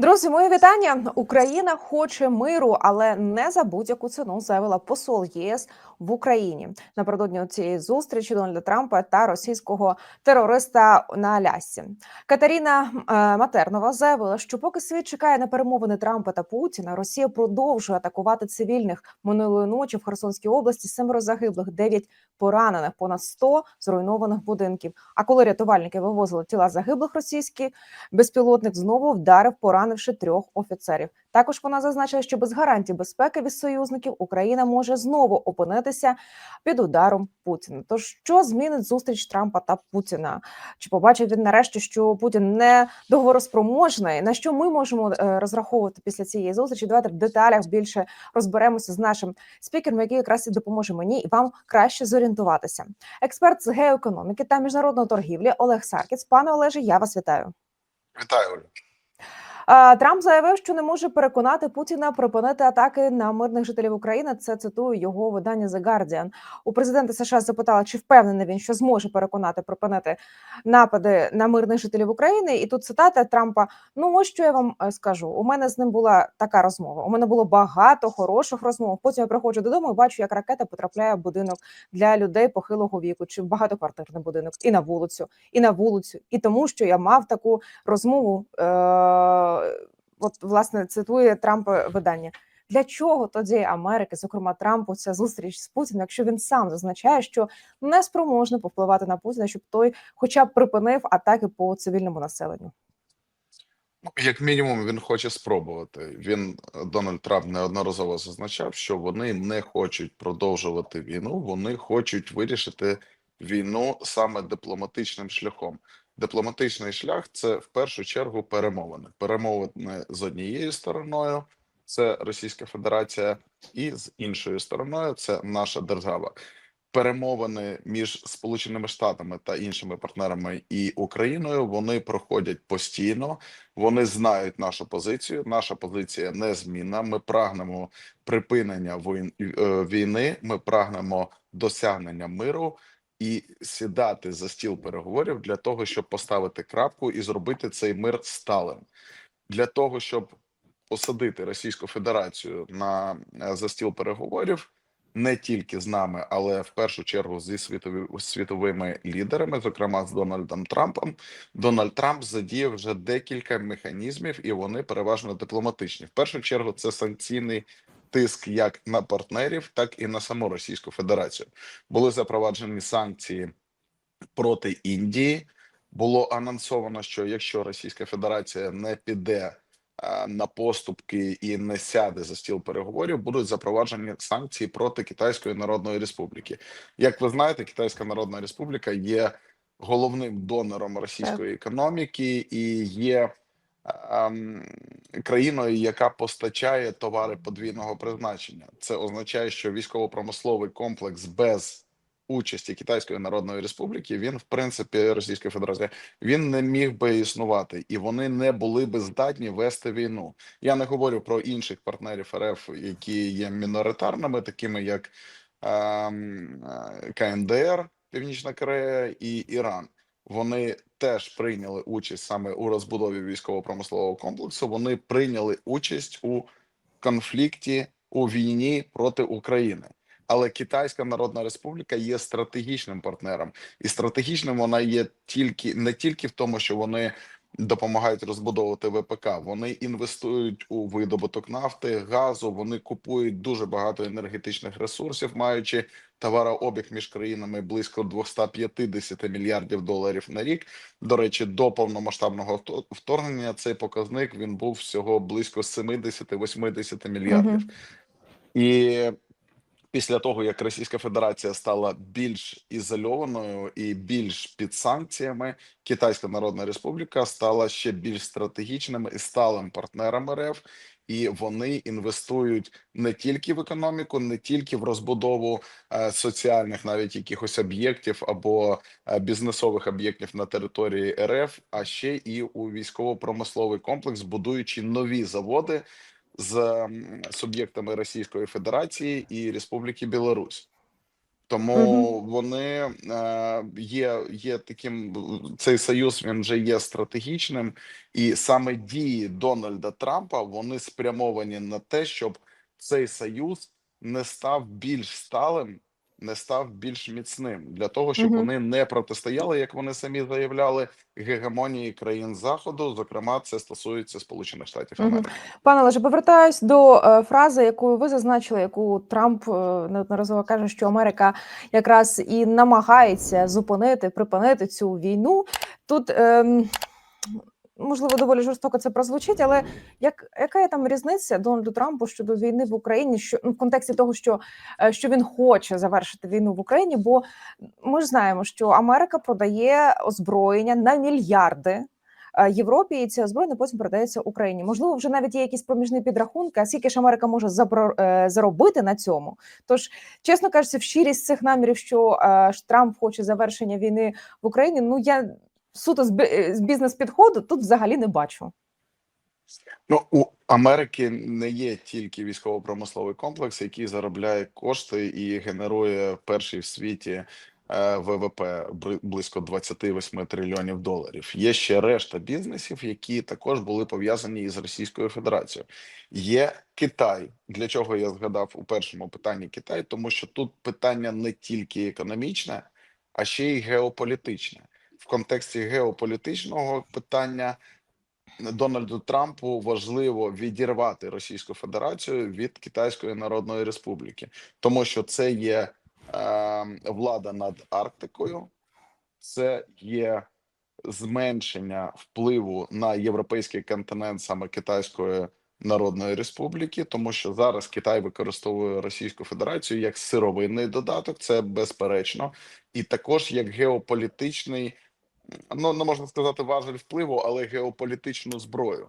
Друзі, мої вітання. Україна хоче миру, але не за будь-яку ціну заявила посол ЄС в Україні напередодні цієї зустрічі Дональда Трампа та російського терориста на Алясці. Катеріна е, Матернова заявила, що поки світ чекає на перемовини Трампа та Путіна, Росія продовжує атакувати цивільних минулої ночі в Херсонській області. Семеро загиблих, дев'ять поранених, понад 100 зруйнованих будинків. А коли рятувальники вивозили тіла загиблих російських безпілотник знову вдарив, поранивши трьох офіцерів. Також вона зазначила, що без гарантій безпеки від союзників Україна може знову опинитися під ударом Путіна. Тож що змінить зустріч Трампа та Путіна? Чи побачить він нарешті, що Путін не договороспроможний? На що ми можемо е, розраховувати після цієї зустрічі? Давайте в деталях більше розберемося з нашим спікером, який якраз і допоможе мені і вам краще зорієнтуватися. Експерт з геоекономіки та міжнародної торгівлі Олег Саркіц. Пане Олеже, я вас вітаю. Вітаю, Олю. Трамп заявив, що не може переконати Путіна припинити атаки на мирних жителів України. Це цитую його видання The Guardian. У президента США запитали, чи впевнений він, що зможе переконати припинити напади на мирних жителів України. І тут цитата Трампа: Ну ось що я вам е, скажу. У мене з ним була така розмова. У мене було багато хороших розмов. Потім я приходжу додому і бачу, як ракета потрапляє в будинок для людей похилого віку, чи в багатоквартирний будинок, і на вулицю, і на вулицю, і тому, що я мав таку розмову. Е- От власне цитує Трампа видання. Для чого тоді Америки, зокрема Трампу, ця зустріч з Путіним, якщо він сам зазначає, що не спроможний повпливати на Путіна, щоб той, хоча б припинив атаки по цивільному населенню? Ну, як мінімум, він хоче спробувати. Він Дональд Трамп неодноразово зазначав, що вони не хочуть продовжувати війну, вони хочуть вирішити війну саме дипломатичним шляхом. Дипломатичний шлях це в першу чергу перемовини. Перемовини з однією стороною, це Російська Федерація, і з іншою стороною це наша держава. Перемовини між Сполученими Штатами та іншими партнерами і Україною вони проходять постійно. Вони знають нашу позицію. Наша позиція незмінна. Ми прагнемо припинення е, війни. Ми прагнемо досягнення миру і сідати за стіл переговорів для того, щоб поставити крапку і зробити цей мир сталим. Для того щоб посадити Російську Федерацію на е, за стіл переговорів не тільки з нами, але в першу чергу зі світові світовими лідерами, зокрема з Дональдом Трампом. Дональд Трамп задіяв вже декілька механізмів, і вони переважно дипломатичні. В першу чергу це санкційний тиск як на партнерів, так і на саму Російську Федерацію. Були запроваджені санкції проти Індії. Було анонсовано, що якщо Російська Федерація не піде на поступки і не сяде за стіл переговорів, будуть запроваджені санкції проти Китайської Народної Республіки. Як ви знаєте, Китайська Народна Республіка є головним донором російської економіки і є країною, яка постачає товари подвійного призначення. Це означає, що військово-промисловий комплекс без участі Китайської Народної Республіки він, в принципі, Російської Федерації він не міг би існувати, і вони не були би здатні вести війну. Я не говорю про інших партнерів РФ, які є міноритарними, такими як ем, КНДР, Північна Корея і Іран. Вони теж прийняли участь саме у розбудові військово-промислового комплексу. Вони прийняли участь у конфлікті у війні проти України. Але Китайська Народна Республіка є стратегічним партнером, і стратегічним вона є тільки не тільки в тому, що вони допомагають розбудовувати ВПК. Вони інвестують у видобуток нафти, газу. Вони купують дуже багато енергетичних ресурсів, маючи товарообіг між країнами близько 250 мільярдів доларів на рік. До речі, до повномасштабного вторгнення цей показник він був всього близько 70-80 мільярдів. Мгм. І після того, як Російська Федерація стала більш ізольованою і більш під санкціями, Китайська Народна Республіка стала ще більш стратегічним і сталим партнером РФ, і вони інвестують не тільки в економіку, не тільки в розбудову е, соціальних, навіть якихось об'єктів або е, бізнесових об'єктів на території РФ, а ще і у військово-промисловий комплекс, будуючи нові заводи з суб'єктами Російської Федерації і Республіки Білорусь. Тому вони е, є, є таким цей союз. Він вже є стратегічним, і саме дії Дональда Трампа вони спрямовані на те, щоб цей союз не став більш сталим, не став більш міцним для того, щоб Мгм. вони не протистояли, як вони самі заявляли, гегемонії країн заходу. Зокрема, це стосується Сполучених Штатів. Америки. Пане Олеже, повертаюсь до е, фрази, яку ви зазначили, яку Трамп е, неодноразово каже, що Америка якраз і намагається зупинити, припинити цю війну. Тут ем, можливо доволі жорстоко це прозвучить, але як яка є там різниця Дональду Трампу щодо війни в Україні? Що ну, в контексті того, що, е, що він хоче завершити війну в Україні? Бо ми ж знаємо, що Америка продає озброєння на мільярди. е, Європі і це озброєння потім передається Україні. Можливо, вже навіть є якісь проміжні підрахунки, а скільки ж Америка може е, заробити на цьому. Тож, чесно кажучи, в щирість цих намірів, що Трамп хоче завершення війни в Україні. Ну я суто з, бі- з бізнес-підходу тут взагалі не бачу. Ну у Америки не є тільки військово-промисловий комплекс, який заробляє кошти і генерує перший в світі е, ВВП близько 28 трильйонів доларів. Є ще решта бізнесів, які також були пов'язані із Російською Федерацією. Є Китай. Для чого я згадав у першому питанні Китай, тому що тут питання не тільки економічне, а ще й геополітичне. В контексті геополітичного питання Дональду Трампу важливо відірвати Російську Федерацію від Китайської Народної Республіки, тому що це є е, влада над Арктикою, це є зменшення впливу на європейський континент саме Китайської Народної Республіки, тому що зараз Китай використовує Російську Федерацію як сировинний додаток, це безперечно, і також як геополітичний ну не можна сказати важель впливу, але геополітичну зброю,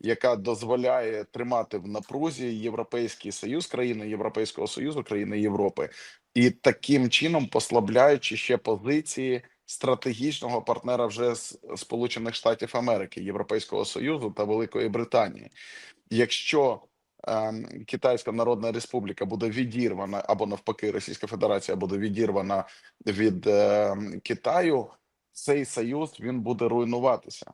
яка дозволяє тримати в напрузі Європейський Союз, країни Європейського Союзу, країни Європи, і таким чином послабляючи ще позиції стратегічного партнера вже з Сполучених Штатів Америки, Європейського Союзу та Великої Британії. Якщо ем, Китайська Народна Республіка буде відірвана або навпаки Російська Федерація буде відірвана від ем, Китаю, цей союз він буде руйнуватися.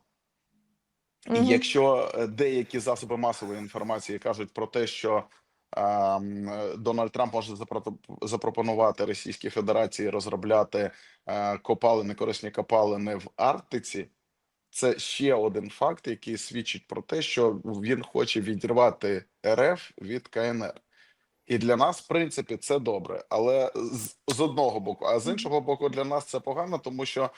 І якщо е, деякі засоби масової інформації кажуть про те, що е, Дональд Трамп може запро- запропонувати Російській Федерації розробляти е, копалини, корисні копалини в Арктиці, це ще один факт, який свідчить про те, що він хоче відірвати РФ від КНР. І для нас, в принципі, це добре, але з, з одного боку, а з іншого боку, для нас це погано, тому що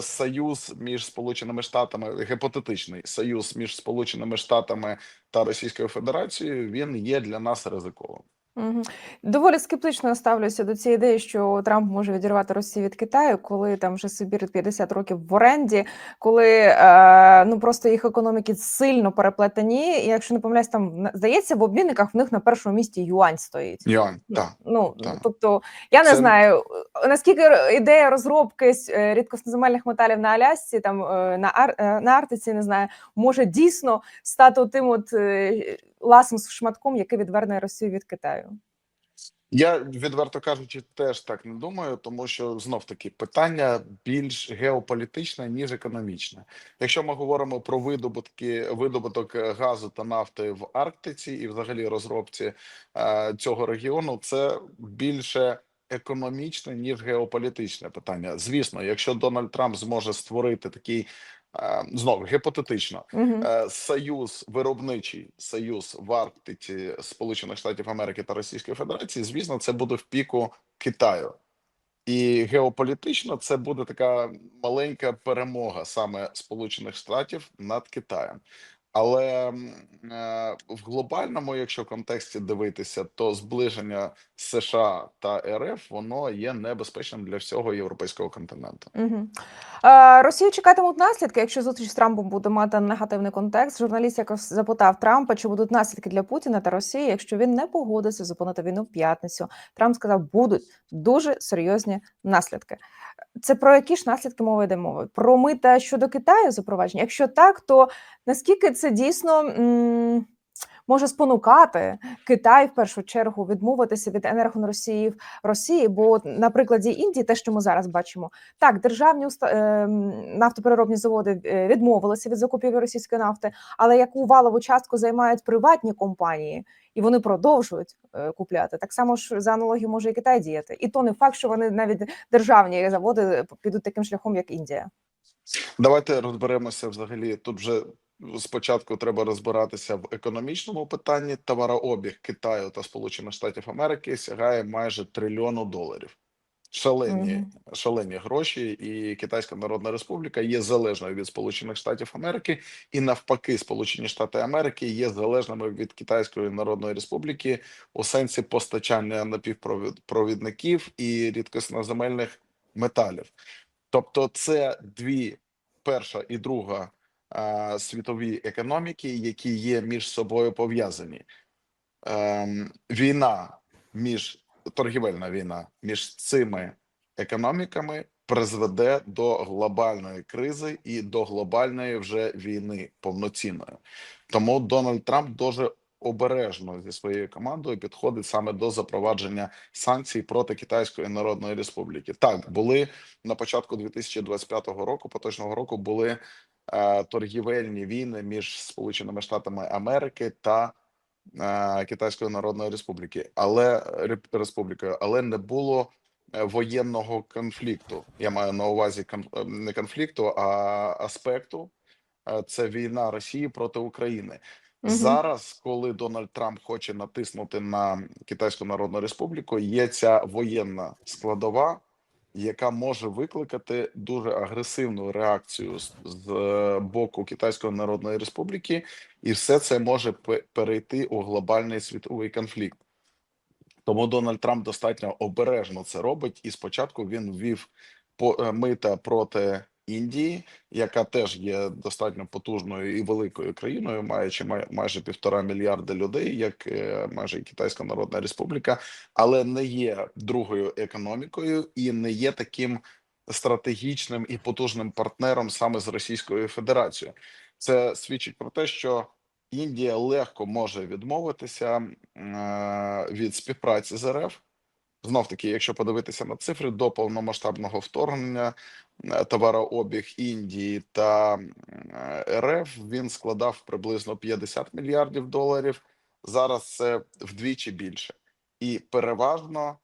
союз між Сполученими Штатами, гіпотетичний союз між Сполученими Штатами та Російською Федерацією, він є для нас ризиковим. Мгм. Доволі скептично ставлюся до цієї ідеї, що Трамп може відірвати Росію від Китаю, коли там вже Сибір 50 років в оренді, коли е, ну просто їх економіки сильно переплетені. І якщо не помиляюсь, там на- здається, в обмінниках в них на першому місці юань стоїть. Юань, Ну, так. Ну так. тобто, я не Це- знаю е, наскільки ідея розробки е, рідкосноземельних металів на Алясці, там е, на Ар на Арктиці, не знаю, може дійсно стати тим от е, ласим шматком, який відверне Росію від Китаю. Я відверто кажучи, теж так не думаю, тому що знов таки питання більш геополітичне ніж економічне. Якщо ми говоримо про видобутки видобуток е, газу та нафти в Арктиці і взагалі розробці е, цього регіону, це більше економічне ніж геополітичне питання. Звісно, якщо Дональд Трамп зможе створити такий е, знов гіпотетично Угу. Союз виробничий союз в Арктиці Сполучених Штатів Америки та Російської Федерації, звісно, це буде в піку Китаю. І геополітично це буде така маленька перемога саме Сполучених Штатів над Китаєм. Але е, в глобальному, якщо контексті дивитися, то зближення США та РФ воно є небезпечним для всього європейського континенту. Угу. Е, Росію чекатимуть наслідки, якщо зустріч з Трампом буде мати негативний контекст. Журналіст якось запитав Трампа, чи будуть наслідки для Путіна та Росії, якщо він не погодиться зупинити війну в п'ятницю. Трамп сказав, будуть дуже серйозні наслідки. Це про які ж наслідки мови йде мова? Про мита щодо Китаю запровадження? Якщо так, то наскільки це дійсно м, може спонукати Китай в першу чергу відмовитися від енергоносіїв Росії. Бо на прикладі Індії, те, що ми зараз бачимо, так державні е, нафтопереробні заводи е, відмовилися від закупівлі російської нафти, але яку валову частку займають приватні компанії, і вони продовжують е, купляти. Так само ж за аналогією може і Китай діяти, і то не факт, що вони навіть державні заводи підуть таким шляхом, як Індія. Давайте розберемося взагалі. Тут вже спочатку треба розбиратися в економічному питанні. Товарообіг Китаю та Сполучених Штатів Америки сягає майже трильйону доларів. Шалені, Мгм. шалені гроші, і Китайська Народна Республіка є залежною від Сполучених Штатів Америки, і навпаки, Сполучені Штати Америки є залежними від Китайської Народної Республіки у сенсі постачання напівпровідників і рідкосноземельних металів. Тобто, це дві перша і друга світові економіки, які є між собою пов'язані. Ем, війна між торгівельна війна між цими економіками призведе до глобальної кризи і до глобальної вже війни повноцінної. Тому Дональд Трамп дуже обережно зі своєю командою підходить саме до запровадження санкцій проти Китайської Народної Республіки. Так були на початку 2025 року, поточного року, були торгівельні війни між Сполученими Штатами Америки та е, Китайської Народної Республіки, але Республікою, але не було е, воєнного конфлікту. Я маю на увазі е, не конфлікту, а аспекту. Е, Це війна Росії проти України. Мгм. Зараз, коли Дональд Трамп хоче натиснути на Китайську Народну Республіку, є ця воєнна складова, яка може викликати дуже агресивну реакцію з, з е, боку Китайської Народної Республіки, і все це може перейти у глобальний світовий конфлікт. Тому Дональд Трамп достатньо обережно це робить, і спочатку він ввів е, мита проти Індії, яка теж є достатньо потужною і великою країною, маючи май- майже півтора мільярда людей, як е, майже Китайська Народна Республіка, але не є другою економікою і не є таким стратегічним і потужним партнером саме з Російською Федерацією. Це свідчить про те, що Індія легко може відмовитися е, від співпраці з РФ. Знов таки, якщо подивитися на цифри до повномасштабного вторгнення, товарообіг Індії та е, РФ він складав приблизно 50 мільярдів доларів. Зараз це вдвічі більше, і переважно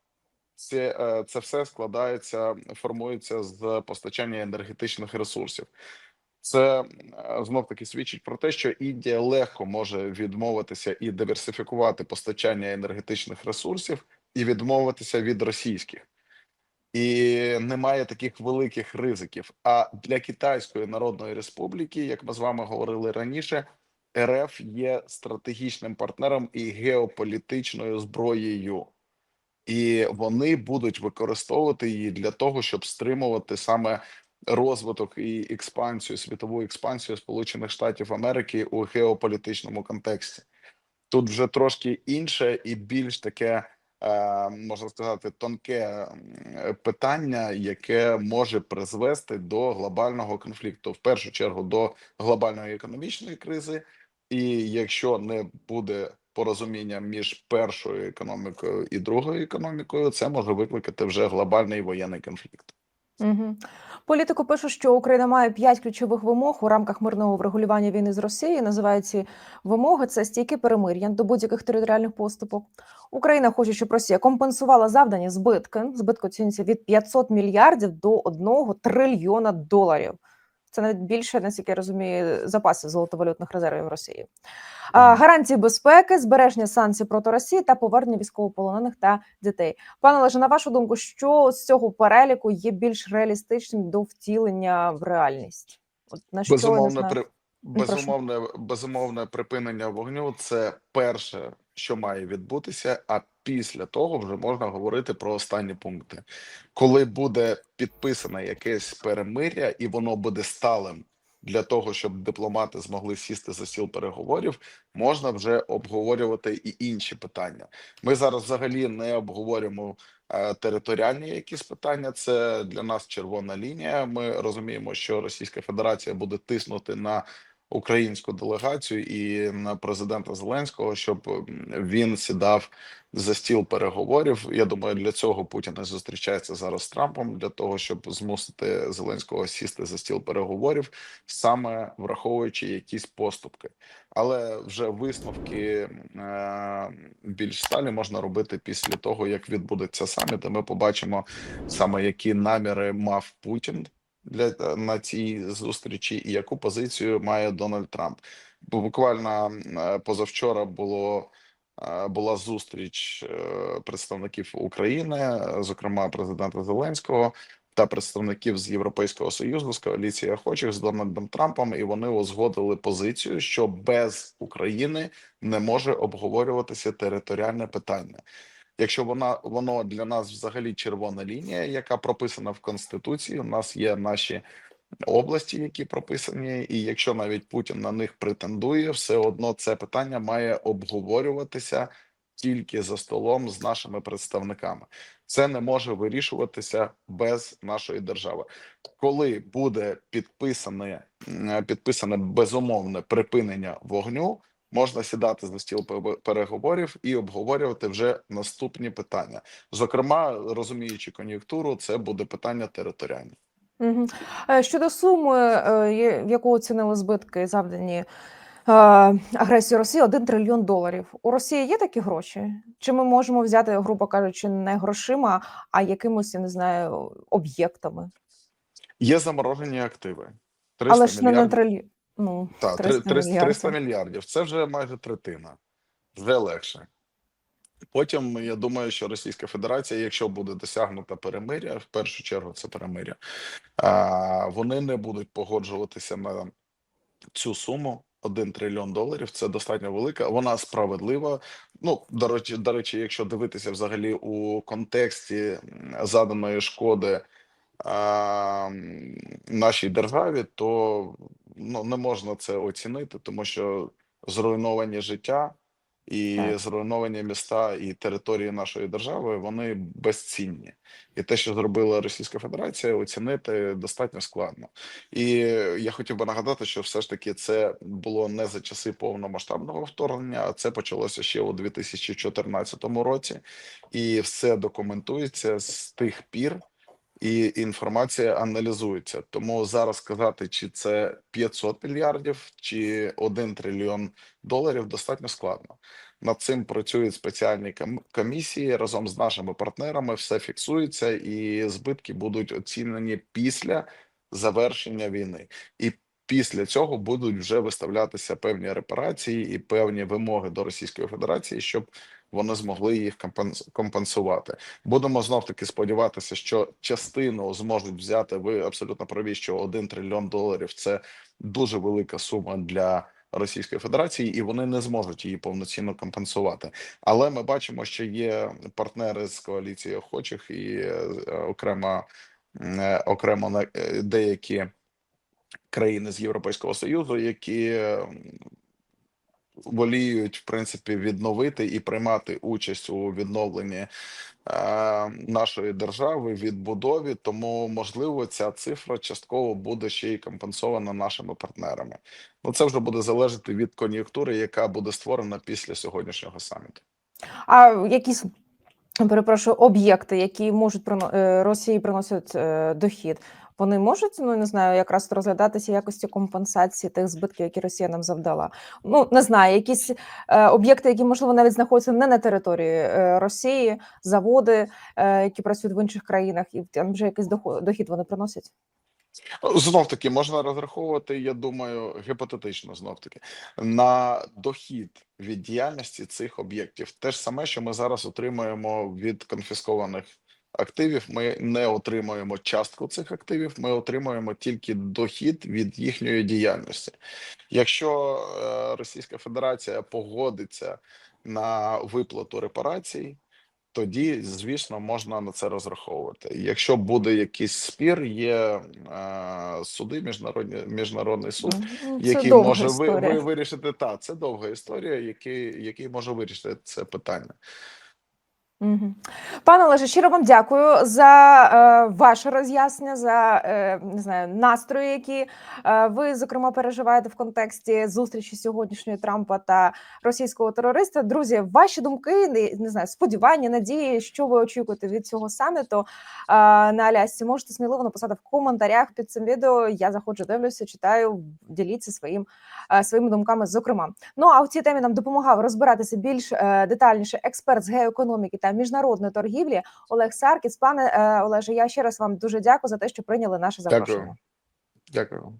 це, е, це все складається, формується з постачання енергетичних ресурсів. Це знов таки свідчить про те, що Індія легко може відмовитися і диверсифікувати постачання енергетичних ресурсів і відмовитися від російських, і немає таких великих ризиків. А для Китайської Народної Республіки, як ми з вами говорили раніше, РФ є стратегічним партнером і геополітичною зброєю, і вони будуть використовувати її для того, щоб стримувати саме розвиток і експансію, світову експансію Сполучених Штатів Америки у геополітичному контексті. Тут вже трошки інше і більш таке, можна сказати, тонке питання, яке може призвести до глобального конфлікту, в першу чергу до глобальної економічної кризи. І якщо не буде порозуміння між першою економікою і другою економікою, це може викликати вже глобальний воєнний конфлікт. Угу. Політику пишуть, що Україна має п'ять ключових вимог у рамках мирного врегулювання війни з Росією. Називають ці вимоги це стійке перемир'я до будь-яких територіальних поступок. Україна хоче, щоб Росія компенсувала завдані збитки. Збитки оцінюється від 500 мільярдів до 1 трильйона доларів. Це навіть більше, наскільки я розумію, запасів золотовалютних резервів Росії. А, гарантії безпеки, збереження санкцій проти Росії та повернення військовополонених та дітей. Пане Олеже, на вашу думку, що з цього переліку є більш реалістичним до втілення в реальність? От на що не Безумовне при безумовне безумовне припинення вогню це перше, що має відбутися. А після того вже можна говорити про останні пункти, коли буде підписане якесь перемиря, і воно буде сталим для того, щоб дипломати змогли сісти за стіл переговорів, можна вже обговорювати і інші питання. Ми зараз взагалі не обговорюємо е, територіальні якісь питання. Це для нас червона лінія. Ми розуміємо, що Російська Федерація буде тиснути на українську делегацію і на президента Зеленського, щоб він сідав за стіл переговорів. Я думаю, для цього Путін і зустрічається зараз з Трампом для того, щоб змусити Зеленського сісти за стіл переговорів, саме враховуючи якісь поступки. Але вже висновки е, більш сталі можна робити після того, як відбудеться саміт. і Ми побачимо саме які наміри мав Путін для на цій зустрічі, і яку позицію має Дональд Трамп. Буквально е, позавчора було е, була зустріч е, представників України, е, зокрема президента Зеленського. Та представників з Європейського союзу з коаліції охочих з Дональдом Трампом, і вони узгодили позицію, що без України не може обговорюватися територіальне питання. Якщо вона воно для нас взагалі червона лінія, яка прописана в конституції, у нас є наші області, які прописані, і якщо навіть Путін на них претендує, все одно це питання має обговорюватися тільки за столом з нашими представниками. Це не може вирішуватися без нашої держави. Коли буде підписане підписане безумовне припинення вогню, можна сідати за стіл переговорів і обговорювати вже наступні питання. Зокрема, розуміючи кон'юнктуру, це буде питання територіальне. Е, Щодо суми, е, в яку оцінили збитки завдані е, агресії Росії 1 трильйон доларів. У Росії є такі гроші? Чи ми можемо взяти, грубо кажучи, не грошима, а якимось, я не знаю, об'єктами? Є заморожені активи. 300 Але ж не на трильйон. Ну, Так, 300 300, 300 мільярдів. мільярдів. Це вже майже третина. Вже легше. Потім я думаю, що Російська Федерація, якщо буде досягнуто перемиря, в першу чергу це перемиря, вони не будуть погоджуватися на цю суму. 1 трильйон доларів це достатньо велика. Вона справедлива. Ну до речі, до речі, якщо дивитися взагалі у контексті заданої шкоди а, нашій державі, то ну не можна це оцінити, тому що зруйновані життя і Так. зруйновані міста і території нашої держави вони безцінні, і те, що зробила Російська Федерація, оцінити достатньо складно. І я хотів би нагадати, що все ж таки це було не за часи повномасштабного вторгнення, а це почалося ще у 2014 році, і все документується з тих пір. І інформація аналізується. Тому зараз сказати, чи це 500 мільярдів, чи 1 трильйон доларів, достатньо складно. Над цим працюють спеціальні ком- комісії разом з нашими партнерами. Все фіксується, і збитки будуть оцінені після завершення війни. І після цього будуть вже виставлятися певні репарації і певні вимоги до Російської Федерації, щоб вони змогли їх компенс- компенсувати. Будемо знов таки сподіватися, що частину зможуть взяти. Ви абсолютно праві, що 1 трильйон доларів це дуже велика сума для Російської Федерації, і вони не зможуть її повноцінно компенсувати. Але ми бачимо, що є партнери з коаліції охочих і е, окремо е, окремо е, деякі країни з Європейського союзу, які воліють в принципі відновити і приймати участь у відновленні е, нашої держави, відбудові. Тому можливо ця цифра частково буде ще й компенсована нашими партнерами. Ну це вже буде залежати від кон'юнктури, яка буде створена після сьогоднішнього саміту. А якісь, перепрошую, об'єкти, які можуть е, Росії приносять е, дохід, вони можуть, ну не знаю, якраз розглядатися якості компенсації тих збитків, які Росія нам завдала. Ну не знаю, якісь е, об'єкти, які можливо навіть знаходяться не на території е, Росії, заводи, е, які працюють в інших країнах, і там вже якийсь доход, дохід вони приносять. Знов таки можна розраховувати, я думаю, гіпотетично знов таки на дохід від діяльності цих об'єктів. Те ж саме, що ми зараз отримуємо від конфіскованих активів. Ми не отримуємо частку цих активів, ми отримуємо тільки дохід від їхньої діяльності. Якщо е, Російська Федерація погодиться на виплату репарацій. Тоді, звісно, можна на це розраховувати. Якщо буде якийсь спір, є е, суди, міжнародні міжнародний суд, Ну, це який може ви, ви вирішити. Та це довга історія, який, який може вирішити це питання. Пане Олеже, щиро вам дякую за е, ваше роз'яснення, за е, не знаю, настрої, які е, ви зокрема переживаєте в контексті зустрічі сьогоднішньої Трампа та російського терориста. Друзі, ваші думки, не, не знаю, сподівання, надії, що ви очікуєте від цього саміту е, на Алясці, можете сміливо написати в коментарях під цим відео. Я заходжу, дивлюся, читаю, діліться своїм е, своїми думками. Зокрема, ну а в цій темі нам допомагав розбиратися більш е, детальніше експерт з геоекономіки та міжнародної торгівлі Олег Саркіс. Пане е, Олеже, я ще раз вам дуже дякую за те, що прийняли наше запрошення. Дякую. Дякую.